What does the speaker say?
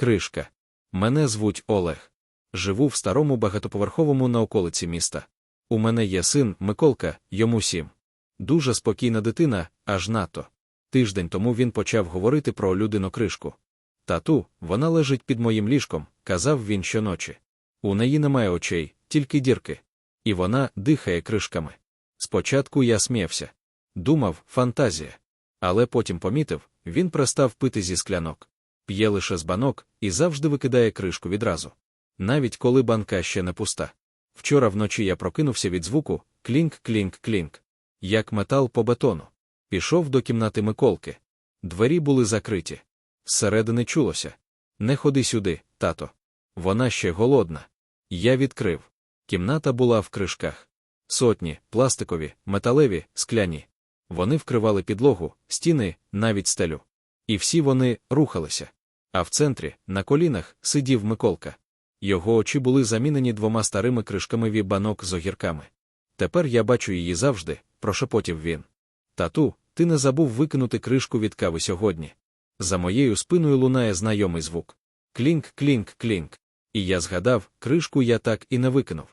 Кришка. Мене звуть Олег. Живу в старому багатоповерховому на околиці міста. У мене є син Миколка, йому сім. Дуже спокійна дитина, аж надто. Тиждень тому він почав говорити про людину кришку. Тату, вона лежить під моїм ліжком, казав він щоночі. У неї немає очей, тільки дірки. І вона дихає кришками. Спочатку я сміявся. Думав, фантазія. Але потім помітив, він перестав пити зі склянок. П'є лише з банок і завжди викидає кришку відразу. Навіть коли банка ще не пуста. Вчора вночі я прокинувся від звуку клінк-клінк-клінк. Як метал по бетону. Пішов до кімнати Миколки. Двері були закриті. Зсередини чулося. Не ходи сюди, тато. Вона ще голодна. Я відкрив. Кімната була в кришках. Сотні, пластикові, металеві, скляні. Вони вкривали підлогу, стіни, навіть стелю. І всі вони рухалися. А в центрі, на колінах, сидів Миколка. Його очі були замінені двома старими кришками ві банок з огірками. Тепер я бачу її завжди, прошепотів він. Тату, ти не забув викинути кришку від кави сьогодні. За моєю спиною лунає знайомий звук. Клінк, клінк, клінк. І я згадав, кришку я так і не викинув.